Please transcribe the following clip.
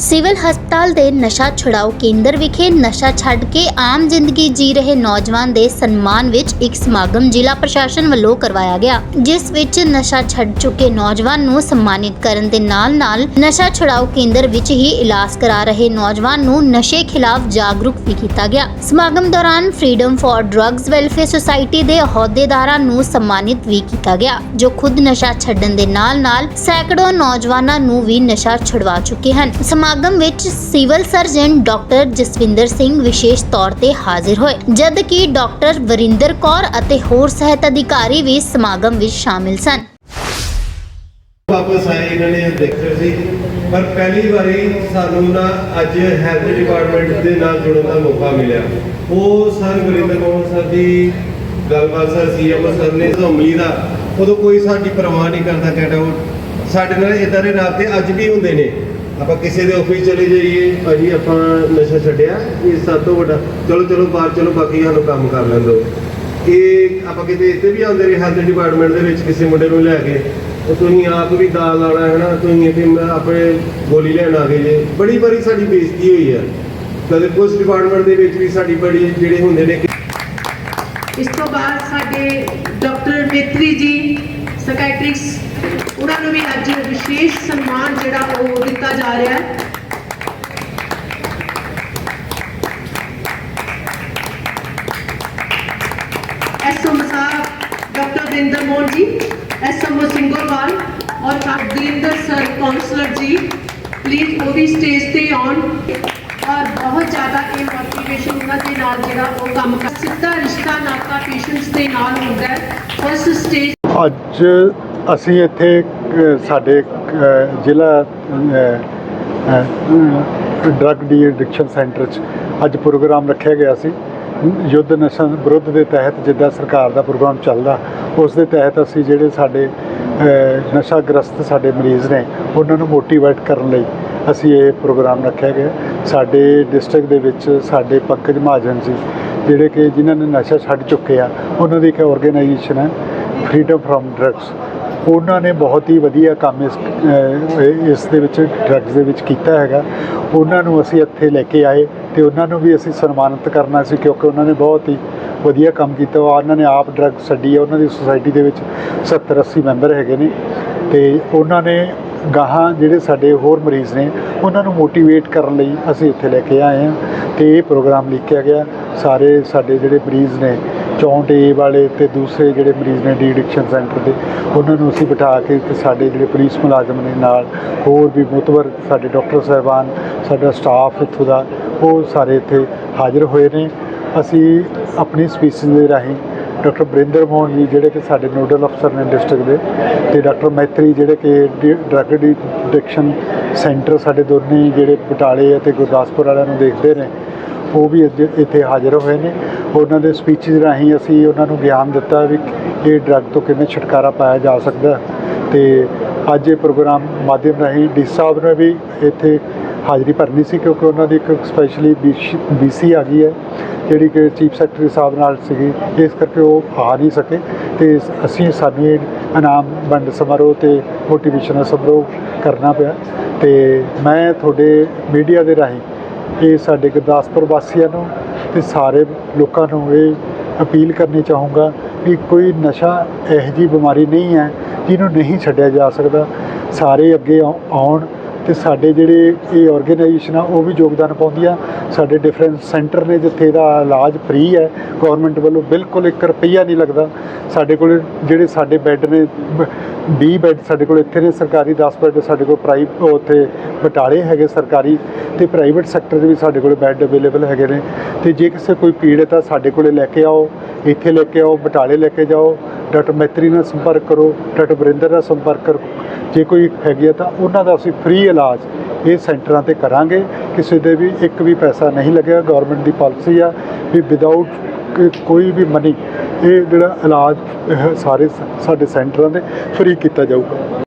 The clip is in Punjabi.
ਸਿਵਲ ਹਸਪਤਾਲ ਦੇ ਨਸ਼ਾ ਛੁਡਾਓ ਕੇਂਦਰ ਵਿਖੇ ਨਸ਼ਾ ਛੱਡ ਕੇ ਆਮ ਜ਼ਿੰਦਗੀ ਜੀ ਰਹੇ ਨੌਜਵਾਨ ਦੇ ਸਨਮਾਨ ਵਿੱਚ ਇੱਕ ਸਮਾਗਮ ਜ਼ਿਲ੍ਹਾ ਪ੍ਰਸ਼ਾਸਨ ਵੱਲੋਂ ਕਰਵਾਇਆ ਗਿਆ, ਜਿਸ ਵਿੱਚ ਨਸ਼ਾ ਛੱਡ ਚੁੱਕੇ ਨੌਜਵਾਨ ਨੂੰ ਸਨਮਾਨਿਤ ਕਰਨ ਦੇ ਨਾਲ-ਨਾਲ ਨਸ਼ਾ ਛੁਡਾਊ ਕੇਂਦਰ ਵਿੱਚ ਹੀ ਇਲਾਜ ਕਰਾ ਰਹੇ ਨੌਜਵਾਨ ਨੂੰ ਨਸ਼ੇ ਖਿਲਾਫ ਜਾਗਰੂਕ ਵੀ ਕੀਤਾ ਗਿਆ। ਸਮਾਗਮ ਦੌਰਾਨ freedom for drugs welfare society ਦੇ ਅਹੁਦੇਦਾਰਾਂ ਨੂੰ ਸਨਮਾਨਿਤ ਵੀ ਕੀਤਾ ਗਿਆ, ਜੋ ਖੁਦ ਨਸ਼ਾ ਛੱਡਣ ਦੇ ਨਾਲ-ਨਾਲ ਸੈਂਕੜੋ ਨੌਜਵਾਨਾਂ ਨੂੰ ਵੀ ਨਸ਼ਾ ਛੁਡਵਾ ਚੁੱਕੇ ਹਨ। ਸਮਾਗਮ ਸਮਾਗਮ ਵਿੱਚ civil surgeon doctor Jaswinder Singh ਵਿਸ਼ੇਸ਼ ਤੌਰ ਤੇ ਹਾਜ਼ਰ ਹੋਏ ਜਦ ਕਿ ਡਾਕਟਰ ਵਰਿੰਦਰ ਕੌਰ ਅਤੇ ਹੋਰ ਸਿਹਤ ਅਧਿਕਾਰੀ ਵੀ ਸਮਾਗਮ ਵਿੱਚ ਸ਼ਾਮਿਲ ਸਨ। ਵਾਪਸ ਆਏ, ਇਹਨਾਂ ਨੇ ਦੇਖਿਆ ਸੀ। ਪਰ ਪਹਿਲੀ ਵਾਰੀ ਸਾਨੂੰ ਨਾ ਅੱਜ ਹੈਲਥ ਡਿਪਾਰਟਮੈਂਟ ਦੇ ਨਾਲ ਜੁੜਨ ਦਾ ਮੌਕਾ ਮਿਲਿਆ। ਉਹ ਸਰ ਗੁਰਿੰਦਰ ਮੋਹਨ ਸਰ ਦੀ ਗੱਲਬਾਤ ਸਰ ਸੀਐਮ ਸਰ ਨੇ ਧਮਲੀ ਦਾ ਉਦੋਂ ਕੋਈ ਸਾਡੀ ਪਰਵਾਹ ਨਹੀਂ ਕਰਦਾ ਕਹਿੰਦਾ ਉਹ ਸਾਡੇ ਨਾਲ ਇਦਾਂ ਦੇ ਨਾਤੇ ਅੱਜ ਵੀ ਹੁੰਦੇ ਨੇ। ਆਪਾਂ ਕਿਸੇ ਦੇ ਆਫਿਸ ਚਲੇ ਜਾਈਏ ਭਾਜੀ ਆਪਾਂ ਨਸ਼ਾ ਛੱਡਿਆ, ਇਹ ਸਭ ਤੋਂ ਵੱਡਾ ਚਲੋ ਚਲੋ, ਬਾਹਰ ਚਲੋ, ਬਾਕੀ ਸਾਨੂੰ ਕੰਮ ਕਰ ਲੈਣ ਇਹ ਆਪਾਂ ਕਿਤੇ ਇੱਥੇ ਵੀ ਆਉਂਦੇ ਰਹੇ ਹੈਲਥ ਡਿਪਾਰਟਮੈਂਟ ਦੇ ਵਿੱਚ ਕਿਸੇ ਮੁੰਡੇ ਨੂੰ ਲੈ ਕੇ, ਉਹ ਤੁਸੀਂ ਆਪ ਵੀ ਦਾਲ ਲਾਣਾ ਹੈ ਨਾ, ਤੁਸੀਂ ਇੱਥੇ ਆਪਣੇ ਗੋਲੀ ਲੈਣ ਆ ਗਏ ਜੇ। ਬੜੀ ਵਾਰੀ ਸਾਡੀ ਬੇਇੱਜ਼ਤੀ ਹੋਈ ਹੈ ਕਦੇ ਪੁਲਿਸ ਡਿਪਾਰਟਮੈਂਟ ਦੇ ਵਿੱਚ ਵੀ ਸਾਡੀ ਬੜੀ ਜਿਹੜੇ ਹੁੰਦੇ ਨੇ ਇਸ ਤੋਂ ਬਾਅਦ ਸਾਡੇ ਡਾਕਟਰ ਮੇਤਰੀ ਜੀ ਸਾਈਕੈਟ੍ਰਿਕਸ ਉਹਨਾਂ ਨੂੰ ਵੀ ਅੱਜ ਵਿਸ਼ੇਸ਼ ਸਨਮਾਨ ਜਿਹੜਾ ਉਹ ਦਿੱਤਾ ਜਾ ਰਿਹਾ ਹੈ। ਐਸਓ ਸਾਹਿਬ, ਡਾਕਟਰ ਵਿੰਦਰ ਮੋਹਨ ਜੀ ਐਸਐਮਓ ਸਿੰਘੋਵਾਲ ਔਰ ਕਾਗਦਿੰਦਰ ਸਰ ਕਾਉਂਸਲਰ ਜੀ ਪਲੀਜ਼ ਉਹ ਵੀ ਸਟੇਜ ਤੇ ਆਉਣ। ਔਰ ਬਹੁਤ ਜ਼ਿਆਦਾ ਇਹ ਮੋਟੀਵੇਸ਼ਨ ਉਹਨਾਂ ਦੇ ਨਾਲ ਜਿਹੜਾ ਉਹ ਕੰਮ ਕਰ ਸਿੱਧਾ ਰਿਸ਼ਤਾ ਨਾਤਾ ਪੇਸ਼ੈਂਟਸ ਦੇ ਨਾਲ ਹੁੰਦਾ ਹੈ। ਫਸਟ ਸਟੇਜ ਅੱਜ ਅਸੀਂ ਇੱਥੇ ਸਾਡੇ ਜ਼ਿਲ੍ਹਾ ਡਰੱਗ ਡੀ ਐਡਿਕਸ਼ਨ ਸੈਂਟਰ 'ਚ ਅੱਜ ਪ੍ਰੋਗਰਾਮ ਰੱਖਿਆ ਗਿਆ ਸੀ। ਯੁੱਧ ਨਸ਼ਾ ਵਿਰੁੱਧ ਦੇ ਤਹਿਤ ਜਿੱਦਾਂ ਸਰਕਾਰ ਦਾ ਪ੍ਰੋਗਰਾਮ ਚੱਲਦਾ, ਉਸ ਦੇ ਤਹਿਤ ਅਸੀਂ ਜਿਹੜੇ ਸਾਡੇ ਨਸ਼ਾ ਗ੍ਰਸਤ ਸਾਡੇ ਮਰੀਜ਼ ਨੇ, ਉਹਨਾਂ ਨੂੰ ਮੋਟੀਵੇਟ ਕਰਨ ਲਈ ਅਸੀਂ ਇਹ ਪ੍ਰੋਗਰਾਮ ਰੱਖਿਆ ਗਿਆ। ਸਾਡੇ ਡਿਸਟ੍ਰਿਕਟ ਦੇ ਵਿੱਚ ਸਾਡੇ ਪੰਕਜ ਮਹਾਜਨ ਜੀ, ਜਿਹੜੇ ਕਿ ਜਿਨ੍ਹਾਂ ਨੇ ਨਸ਼ਾ ਛੱਡ ਚੁੱਕੇ ਆ, ਉਹਨਾਂ ਦੀ ਇੱਕ ਆਰਗੇਨਾਈਜੇਸ਼ਨ ਹੈ ਫਰੀडम ਫਰਮ ਡਰੱਗਸ ਉਹਨਾਂ ਨੇ ਬਹੁਤ ਹੀ ਵਧੀਆ ਕੰਮ ਇਸ ਇਸ ਦੇ ਵਿੱਚ ਡਰੱਗਸ ਦੇ ਵਿੱਚ ਕੀਤਾ ਹੈਗਾ। ਉਹਨਾਂ ਨੂੰ ਅਸੀਂ ਇੱਥੇ ਲੈ ਕੇ ਆਏ ਤੇ ਉਹਨਾਂ ਨੂੰ ਵੀ ਅਸੀਂ ਸਨਮਾਨਿਤ ਕਰਨਾ ਸੀ ਕਿਉਂਕਿ ਉਹਨਾਂ ਨੇ ਬਹੁਤ ਹੀ ਵਧੀਆ ਕੰਮ ਕੀਤਾ। ਉਹਨਾਂ ਨੇ ਆਪ ਡਰੱਗ ਛੱਡੀ ਹੈ, ਉਹਨਾਂ ਦੀ ਸੁਸਾਇਟੀ ਦੇ ਵਿੱਚ 70 80 ਮੈਂਬਰ ਹੈਗੇ ਨੇ ਤੇ ਉਹਨਾਂ ਨੇ ਗਾਹਾਂ ਜਿਹੜੇ ਸਾਡੇ ਹੋਰ ਮਰੀਜ਼ ਨੇ, ਉਹਨਾਂ ਨੂੰ ਮੋਟੀਵੇਟ ਕਰਨ ਲਈ ਅਸੀਂ ਇੱਥੇ ਲੈ ਕੇ ਆਏ ਹਾਂ ਤੇ ਇਹ ਪ੍ਰੋਗਰਾਮ ਲਿਖਿਆ ਗਿਆ। ਸਾਰੇ ਸਾਡੇ ਜਿਹੜੇ ਮਰੀਜ਼ ਨੇ 64 ਏ ਵਾਲੇ ਤੇ ਦੂਸਰੇ ਜਿਹੜੇ ਮਰੀਜ਼ ਨੇ ਡੀ ਐਡਿਕਸ਼ਨ ਸੈਂਟਰ ਦੇ, ਉਹਨਾਂ ਨੂੰ ਅਸੀਂ ਬਿਠਾ ਕੇ ਤੇ ਸਾਡੇ ਜਿਹੜੇ ਪੁਲਿਸ ਮੁਲਾਜ਼ਮ ਨੇ ਨਾਲ ਹੋਰ ਵੀ ਮੁਤਬਰ ਸਾਡੇ ਡਾਕਟਰ ਸਾਹਿਬਾਨ, ਸਾਡਾ ਸਟਾਫ ਇੱਥੋਂ ਦਾ, ਉਹ ਸਾਰੇ ਇੱਥੇ ਹਾਜ਼ਰ ਹੋਏ ਨੇ। ਅਸੀਂ ਆਪਣੀ ਸਪੀਸੀਜ਼ ਦੇ ਰਾਹੀਂ ਡਾਕਟਰ ਬਰਿੰਦਰ ਮੋਹਨ ਜੀ ਜਿਹੜੇ ਕਿ ਸਾਡੇ ਨੋਡਲ ਅਫਸਰ ਨੇ ਡਿਸਟ੍ਰਿਕਟ ਦੇ ਤੇ ਡਾਕਟਰ ਮੈਤਰੀ ਜਿਹੜੇ ਕਿ ਡਰੱਗ ਐਡਿਕਸ਼ਨ ਸੈਂਟਰ ਸਾਡੇ ਦੋਨੇ ਜਿਹੜੇ ਬਟਾਲੇ ਅਤੇ ਗੁਰਦਾਸਪੁਰ ਵਾਲਿਆਂ ਨੂੰ ਦੇਖਦੇ ਨੇ ਉਹ ਵੀ ਅੱਜ ਇੱਥੇ ਹਾਜ਼ਰ ਹੋਏ ਨੇ। ਉਹਨਾਂ ਦੇ ਸਪੀਚਸ ਰਾਹੀਂ ਅਸੀਂ ਉਹਨਾਂ ਨੂੰ ਗਿਆਨ ਦਿੱਤਾ ਵੀ ਇਹ ਡਰੱਗ ਤੋਂ ਕਿਵੇਂ ਛੁਟਕਾਰਾ ਪਾਇਆ ਜਾ ਸਕਦਾ ਤੇ ਅੱਜ ਇਹ ਪ੍ਰੋਗਰਾਮ ਮਾਧਿਅਮ ਰਾਹੀਂ ਡੀ ਸਾਹਿਬ ਨੇ ਵੀ ਇੱਥੇ ਹਾਜ਼ਰੀ ਭਰਨੀ ਸੀ ਕਿਉਂਕਿ ਉਹਨਾਂ ਦੀ ਇੱਕ ਸਪੈਸ਼ਲੀ ਬੀਸੀ ਆ ਗਈ ਹੈ, ਜਿਹੜੀ ਕਿ ਚੀਫ ਸੈਕਟਰੀ ਸਾਹਿਬ ਨਾਲ ਸੀਗੀ। ਇਸ ਕਰਕੇ ਉਹ ਆ ਨਹੀਂ ਸਕੇ। ਤੇ ਅਸੀਂ, ਸਾਨੂੰ ਇਹ ਇਨਾਮ ਵੰਡ ਸਮਾਰੋਹ ਤੇ ਮੋਟੀਵੇਸ਼ਨਲ ਸਮਾਰੋਹ ਕਰਨਾ ਪਿਆ। ਤੇ ਮੈਂ ਤੁਹਾਡੇ ਮੀਡੀਆ ਦੇ ਰਾਹੀਂ ਇਹ ਸਾਡੇ ਗੁਰਦਾਸਪੁਰ ਵਾਸੀਆਂ ਨੂੰ ਤੇ ਸਾਰੇ ਲੋਕਾਂ ਨੂੰ ਇਹ ਅਪੀਲ ਕਰਨੀ ਚਾਹੂੰਗਾ ਵੀ ਕੋਈ ਨਸ਼ਾ ਇਹੋ ਜਿਹੀ ਬਿਮਾਰੀ ਨਹੀਂ ਹੈ ਜਿਹਨੂੰ ਨਹੀਂ ਛੱਡਿਆ ਜਾ ਸਕਦਾ। ਸਾਰੇ ਅੱਗੇ ਆਉ- ਆਉਣ ਤੇ ਸਾਡੇ ਜਿਹੜੇ ਇਹ ਆਰਗੇਨਾਈਜੇਸ਼ਨ ਆ, ਉਹ ਵੀ ਯੋਗਦਾਨ ਪਾਉਂਦੀਆਂ। ਸਾਡੇ ਡਿਫਰੈਂਟ ਸੈਂਟਰ ਨੇ ਜਿੱਥੇ ਇਹਦਾ ਇਲਾਜ ਫ੍ਰੀ ਹੈ ਗਵਰਨਮੈਂਟ ਵੱਲੋਂ ਬਿਲਕੁਲ 1 ਰੁਪਈਆ ਨਹੀਂ ਲੱਗਦਾ। ਸਾਡੇ ਕੋਲ ਜਿਹੜੇ ਸਾਡੇ ਬੈੱਡ ਨੇ 20 ਬੈੱਡ ਸਾਡੇ ਕੋਲ ਇੱਥੇ ਨੇ, ਸਰਕਾਰੀ 10 ਬੈੱਡ ਸਾਡੇ ਕੋਲ ਪ੍ਰਾਈਵੇਟ ਉੱਥੇ ਬਟਾਲੇ ਹੈਗੇ ਸਰਕਾਰੀ। ਤੇ ਪ੍ਰਾਈਵੇਟ ਸੈਕਟਰ ਦੇ ਵੀ ਸਾਡੇ ਕੋਲ ਬੈੱਡ ਅਵੇਲੇਬਲ ਹੈਗੇ ਨੇ। ਤੇ ਜੇ ਕਿਸੇ ਕੋਈ ਪੀੜਤ ਆ ਸਾਡੇ ਕੋਲੇ ਲੈ ਕੇ ਆਓ, ਇੱਥੇ ਲੈ ਕੇ ਆਓ, ਬਟਾਲੇ ਲੈ ਕੇ ਜਾਓ, ਡਾਕਟਰ ਮੈਤਰੀ ਨਾਲ ਸੰਪਰਕ ਕਰੋ, ਡਾਕਟਰ ਵਰਿੰਦਰ ਨਾਲ ਸੰਪਰਕ ਕਰੋ। ਜੇ ਕੋਈ ਹੈਗੀ ਆ ਤਾਂ ਉਹਨਾਂ ਦਾ ਅਸੀਂ ਫ੍ਰੀ ਇਲਾਜ ਇਹ ਸੈਂਟਰਾਂ ਤੇ ਕਰਾਂਗੇ। ਕਿਸੇ ਦੇ ਵੀ ਇੱਕ ਵੀ ਪੈਸਾ ਨਹੀਂ ਲੱਗੇਗਾ ਗਵਰਨਮੈਂਟ ਦੀ ਪਾਲਿਸੀ ਆ ਵੀ ਵਿਦਆਊਟ ਕੋਈ ਵੀ ਮਨੀ ਇਹ ਜਿਹੜਾ ਇਲਾਜ ਸਾਰੇ ਸਾਡੇ ਸੈਂਟਰਾਂ ਦੇ ਫ੍ਰੀ ਕੀਤਾ ਜਾਊਗਾ।